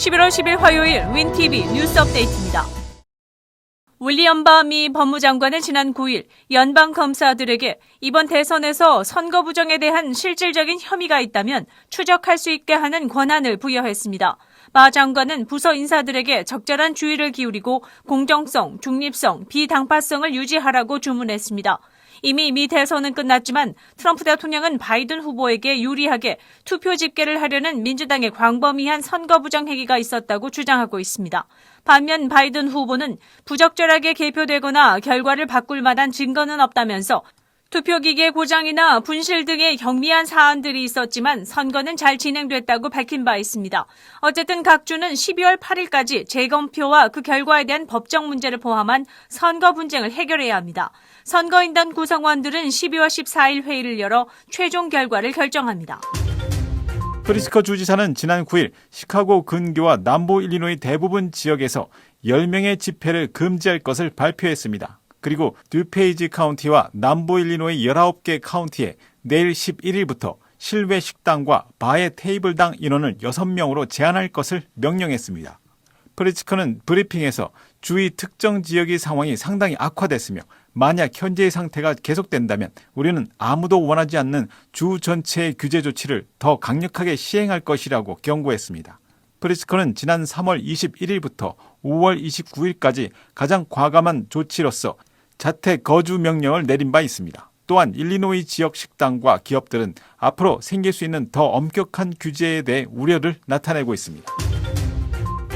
11월 10일 화요일 윈TV 뉴스 업데이트입니다. 윌리엄 바미 법무장관은 지난 9일 연방 검사들에게 이번 대선에서 선거 부정에 대한 실질적인 혐의가 있다면 추적할 수 있게 하는 권한을 부여했습니다. 마 장관은 부서 인사들에게 적절한 주의를 기울이고 공정성, 중립성, 비당파성을 유지하라고 주문했습니다. 이미 미 대선은 끝났지만 트럼프 대통령은 바이든 후보에게 유리하게 투표 집계를 하려는 민주당의 광범위한 선거 부정 행위가 있었다고 주장하고 있습니다. 반면 바이든 후보는 부적절하게 개표되거나 결과를 바꿀 만한 증거는 없다면서 투표기계 고장이나 분실 등의 경미한 사안들이 있었지만 선거는 잘 진행됐다고 밝힌 바 있습니다. 어쨌든 각 주는 12월 8일까지 재검표와 그 결과에 대한 법적 문제를 포함한 선거 분쟁을 해결해야 합니다. 선거인단 구성원들은 12월 14일 회의를 열어 최종 결과를 결정합니다. 프리스커 주지사는 지난 9일 시카고 근교와 남부 일리노이 대부분 지역에서 10명의 집회를 금지할 것을 발표했습니다. 그리고 듀페이지 카운티와 남부 일리노이 19개 카운티에 내일 11일부터 실외 식당과 바의 테이블당 인원을 6명으로 제한할 것을 명령했습니다. 프리츠커는 브리핑에서 주위 특정 지역의 상황이 상당히 악화됐으며 만약 현재의 상태가 계속된다면 우리는 아무도 원하지 않는 주 전체의 규제 조치를 더 강력하게 시행할 것이라고 경고했습니다. 프리스커는 지난 3월 21일부터 5월 29일까지 가장 과감한 조치로서 자택 거주 명령을 내린 바 있습니다. 또한 일리노이 지역 식당과 기업들은 앞으로 생길 수 있는 더 엄격한 규제에 대해 우려를 나타내고 있습니다.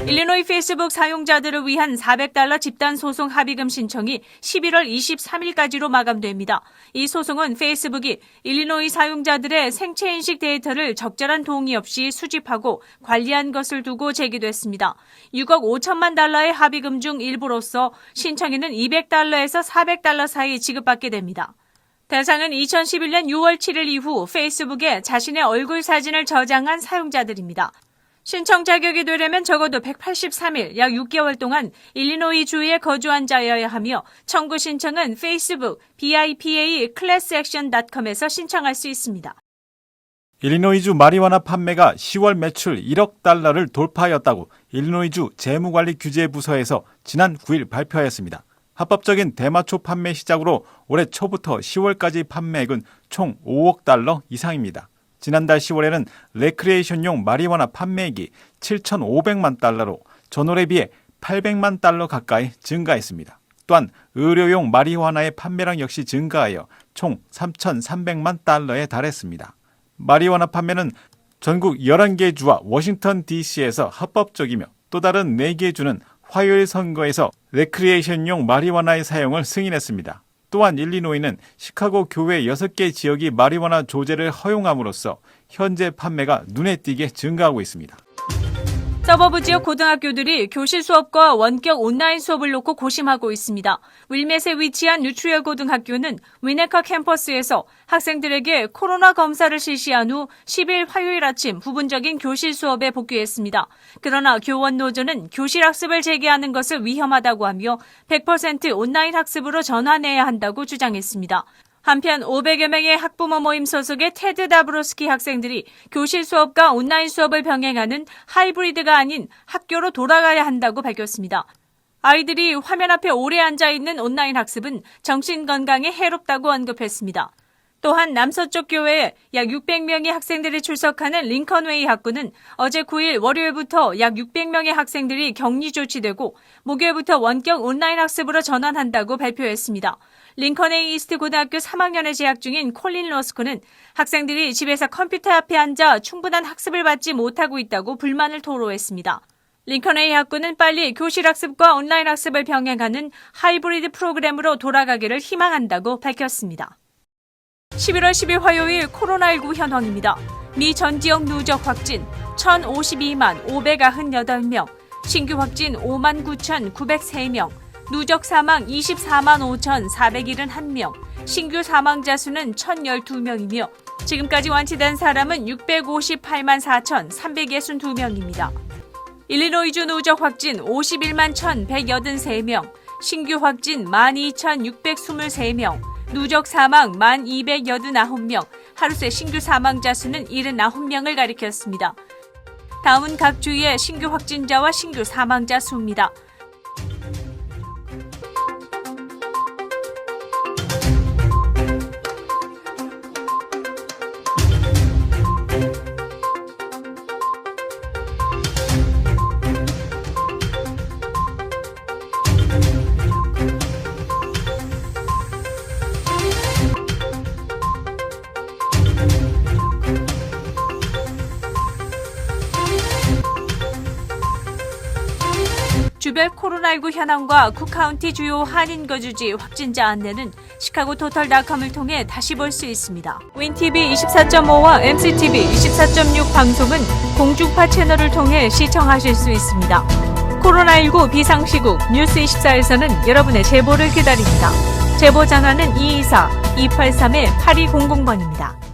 일리노이 페이스북 사용자들을 위한 400달러 집단 소송 합의금 신청이 11월 23일까지로 마감됩니다. 이 소송은 페이스북이 일리노이 사용자들의 생체 인식 데이터를 적절한 동의 없이 수집하고 관리한 것을 두고 제기됐습니다. 6억 5천만 달러의 합의금 중 일부로서 신청인은 200달러에서 400달러 사이 지급받게 됩니다. 대상은 2011년 6월 7일 이후 페이스북에 자신의 얼굴 사진을 저장한 사용자들입니다. 신청 자격이 되려면 적어도 183일, 약 6개월 동안 일리노이 주에 거주한 자여야 하며 청구 신청은 페이스북 bipa classAction.com에서 신청할 수 있습니다. 일리노이주 마리화나 판매가 10월 매출 1억 달러를 돌파하였다고 일리노이주 재무관리규제부서에서 지난 9일 발표하였습니다. 합법적인 대마초 판매 시작으로 올해 초부터 10월까지 판매액은 총 5억 달러 이상입니다. 지난달 10월에는 레크리에이션용 마리화나 판매액이 7,500만 달러로 전월에 비해 800만 달러 가까이 증가했습니다. 또한 의료용 마리화나의 판매량 역시 증가하여 총 3,300만 달러에 달했습니다. 마리화나 판매는 전국 11개 주와 워싱턴 DC에서 합법적이며 또 다른 4개 주는 화요일 선거에서 레크리에이션용 마리화나의 사용을 승인했습니다. 또한 일리노이는 시카고 교회 6개 지역이 마리화나 조제를 허용함으로써 현재 판매가 눈에 띄게 증가하고 있습니다. 서버브 지역 고등학교들이 교실 수업과 원격 온라인 수업을 놓고 고심하고 있습니다. 윌맷에 위치한 뉴트리얼 고등학교는 위네카 캠퍼스에서 학생들에게 코로나 검사를 실시한 후 10일 화요일 아침 부분적인 교실 수업에 복귀했습니다. 그러나 교원 노조는 교실 학습을 재개하는 것을 위험하다고 하며 100% 온라인 학습으로 전환해야 한다고 주장했습니다. 한편 500여 명의 학부모 모임 소속의 테드 다브로스키 학생들이 교실 수업과 온라인 수업을 병행하는 하이브리드가 아닌 학교로 돌아가야 한다고 밝혔습니다. 아이들이 화면 앞에 오래 앉아 있는 온라인 학습은 정신 건강에 해롭다고 언급했습니다. 또한 남서쪽 교회에 약 600명의 학생들이 출석하는 링컨웨이 학구는 어제 9일 월요일부터 약 600명의 학생들이 격리 조치되고 목요일부터 원격 온라인 학습으로 전환한다고 발표했습니다. 링컨웨이 이스트 고등학교 3학년에 재학 중인 콜린 로스코는 학생들이 집에서 컴퓨터 앞에 앉아 충분한 학습을 받지 못하고 있다고 불만을 토로했습니다. 링컨웨이 학구는 빨리 교실 학습과 온라인 학습을 병행하는 하이브리드 프로그램으로 돌아가기를 희망한다고 밝혔습니다. 11월 10일 화요일 코로나19 현황입니다. 미 전 지역 누적 확진 1,052만 598명, 신규 확진 5만 9,903명, 누적 사망 24만 5,471명, 신규 사망자 수는 1,012명이며 지금까지 완치된 사람은 658만 4,362명입니다. 일리노이주 누적 확진 51만 1,183명, 신규 확진 12,623명, 누적 사망 1,289명, 하루 새 신규 사망자 수는 79명을 가리켰습니다. 다음은 각 주의 신규 확진자와 신규 사망자 수입니다. 코로나19 현황과 쿡카운티 주요 한인 거주지 확진자 안내는 시카고 토털닷컴을 통해 다시 볼 수 있습니다. 윈TV 24.5와 MCTV 24.6 방송은 공중파 채널을 통해 시청하실 수 있습니다. 코로나19 비상시국 뉴스24에서는 여러분의 제보를 기다립니다. 제보 전화는 224-283-8200번입니다.